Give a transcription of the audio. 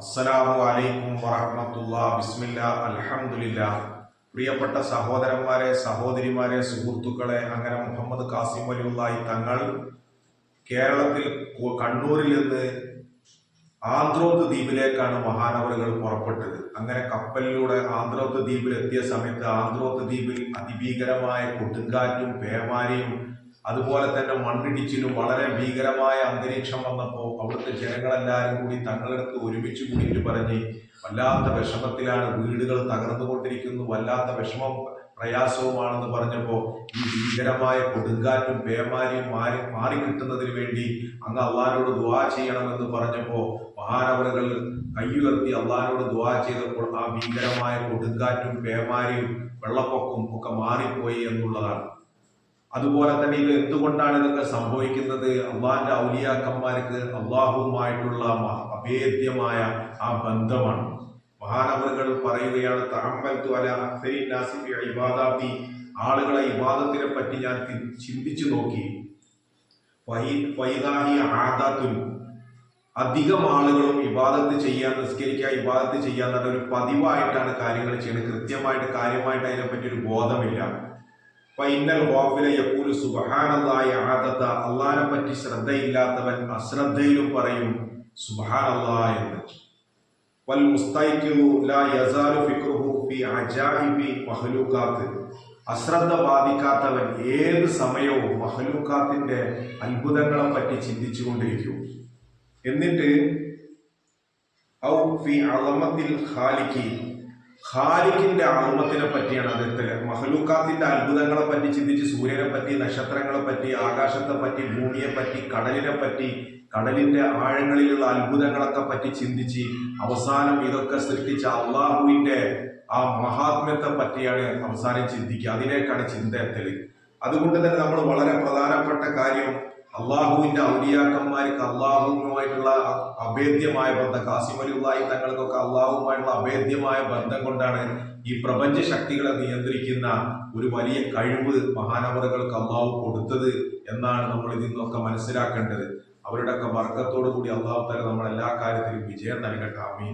അസ്സലാമു അലൈക്കും വറഹ്മത്തുള്ള ബിസ്മില്ല അൽഹംദുലില്ല പ്രിയപ്പെട്ട സഹോദരന്മാരെ സഹോദരിമാരെ സുഹൃത്തുക്കളെ അങ്ങനെ മുഹമ്മദ് കാസിം അലിയുള്ളായി തങ്ങൾ കേരളത്തിൽ കണ്ണൂരിൽ നിന്ന് ആന്ധ്രോത് ദ്വീപിലേക്കാണ് മഹാനവറുകൾ പുറപ്പെട്ടത്. അങ്ങനെ കപ്പലിലൂടെ ആന്ധ്രോത് ദ്വീപിൽ എത്തിയ സമയത്ത് ആന്ധ്രോത് ദ്വീപിൽ അതിഭീകരമായ കൊടുങ്കാറ്റും പേമാരിയും അതുപോലെ തന്നെ മണ്ണിടിച്ചിലും വളരെ ഭീകരമായ അന്തരീക്ഷം വന്നപ്പോൾ അവിടുത്തെ ജനങ്ങളെല്ലാവരും കൂടി തങ്ങളെടുത്ത് ഒരുമിച്ച് കൂടിയിട്ട് പറഞ്ഞ് വല്ലാത്ത വിഷമത്തിലാണ് വീടുകൾ തകർന്നുകൊണ്ടിരിക്കുന്നു വല്ലാത്ത വിഷമം പ്രയാസവുമാണെന്ന് പറഞ്ഞപ്പോൾ ഈ ഭീകരമായ കൊടുങ്കാറ്റും പേമാരിയും മാറി മാറിക്കിട്ടുന്നതിന് വേണ്ടി അങ്ങ് അള്ളഹാനോട് ദുവാ ചെയ്യണമെന്ന് പറഞ്ഞപ്പോൾ മഹാനവറുകൾ കൈയുയർത്തി അള്ളഹാനോട് ദുവാ ചെയ്തപ്പോൾ ആ ഭീകരമായ കൊടുങ്കാറ്റും പേമാരിയും വെള്ളപ്പൊക്കവും ഒക്കെ മാറിപ്പോയി എന്നുള്ളതാണ്. അതുപോലെ തന്നെ ഇത് എന്തുകൊണ്ടാണ് ഇതൊക്കെ സംഭവിക്കുന്നത്? അള്ളാഹിന്റെ ഔലിയാക്കന്മാർക്ക് അള്ളാഹുവുമായിട്ടുള്ള അഭേദ്യമായ ആ ബന്ധമാണ്. മഹാനവറുകൾ പറയുകയാണ് ഇബാദാത്തി. ആളുകളെ ഇബാദത്തിനെ പറ്റി ഞാൻ ചിന്തിച്ചു നോക്കി. അധികം ആളുകളും ഇബാദത്ത് ചെയ്യാൻ നിസ്കരിക്കാൻ ഇബാദത്ത് ചെയ്യാൻ ഒരു പതിവായിട്ടാണ് കാര്യങ്ങൾ ചെയ്യുന്നത്. കൃത്യമായിട്ട് കാര്യമായിട്ട് അതിനെപ്പറ്റി ഒരു ബോധമില്ല. ഫൈനൽ ആദത്ത അള്ളാനെ പറ്റി ശ്രദ്ധയില്ലാത്തവൻ അശ്രദ്ധയിലും പറയും സുബഹാനല്ലാ എന്ന്. വൽ ലാ യസാലു ഫിക്റുഹു അശ്രദ്ധ ബാധിക്കാത്തവൻ ഏത് സമയവും മഹലൂക്കാത്തിന്റെ അത്ഭുതങ്ങളെ പറ്റി ചിന്തിച്ചു കൊണ്ടിരിക്കും എന്നിട്ട് ഔ ഫി അളമത്തിൽ ഖാലിക്കി ഖാലിക്കിന്റെ ആത്മത്തിനെ പറ്റിയാണ് അദ്ദേഹത്തിൽ മഹലൂക്കാത്തിന്റെ അത്ഭുതങ്ങളെ പറ്റി ചിന്തിച്ച് സൂര്യനെ പറ്റി നക്ഷത്രങ്ങളെ പറ്റി ആകാശത്തെ പറ്റി ഭൂമിയെ പറ്റി കടലിനെ പറ്റി കടലിന്റെ ആഴങ്ങളിലുള്ള അത്ഭുതങ്ങളൊക്കെ പറ്റി ചിന്തിച്ച് അവസാനം ഇതൊക്കെ സൃഷ്ടിച്ച അള്ളാഹുവിന്റെ ആ മഹാത്മ്യത്തെ പറ്റിയാണ് അവസാനം ചിന്തിക്കുക. അതിലേക്കാണ് ചിന്ത എത്തൽ അതുകൊണ്ട് തന്നെ നമ്മൾ വളരെ പ്രധാനപ്പെട്ട കാര്യം അള്ളാഹുവിന്റെ ഔലിയാക്കന്മാർക്ക് അള്ളാഹുവുമായിട്ടുള്ള അഭേദ്യമായ ബന്ധം കാസിം കാസിമലിള്ളായി തങ്ങൾക്കൊക്കെ അള്ളാഹുമായിട്ടുള്ള അഭേദ്യമായ ബന്ധം കൊണ്ടാണ് ഈ പ്രപഞ്ച ശക്തികളെ നിയന്ത്രിക്കുന്ന ഒരു വലിയ കഴിവ് മഹാനവറുകൾക്ക് അള്ളാഹു കൊടുത്തത് എന്നാണ് നമ്മൾ ഇതിൽ നിന്നൊക്കെ മനസ്സിലാക്കേണ്ടത്. അവരുടെയൊക്കെ വർഗത്തോടു കൂടി അള്ളാഹു തല നമ്മൾ എല്ലാ കാര്യത്തിലും വിജയം നൽകട്ടെ.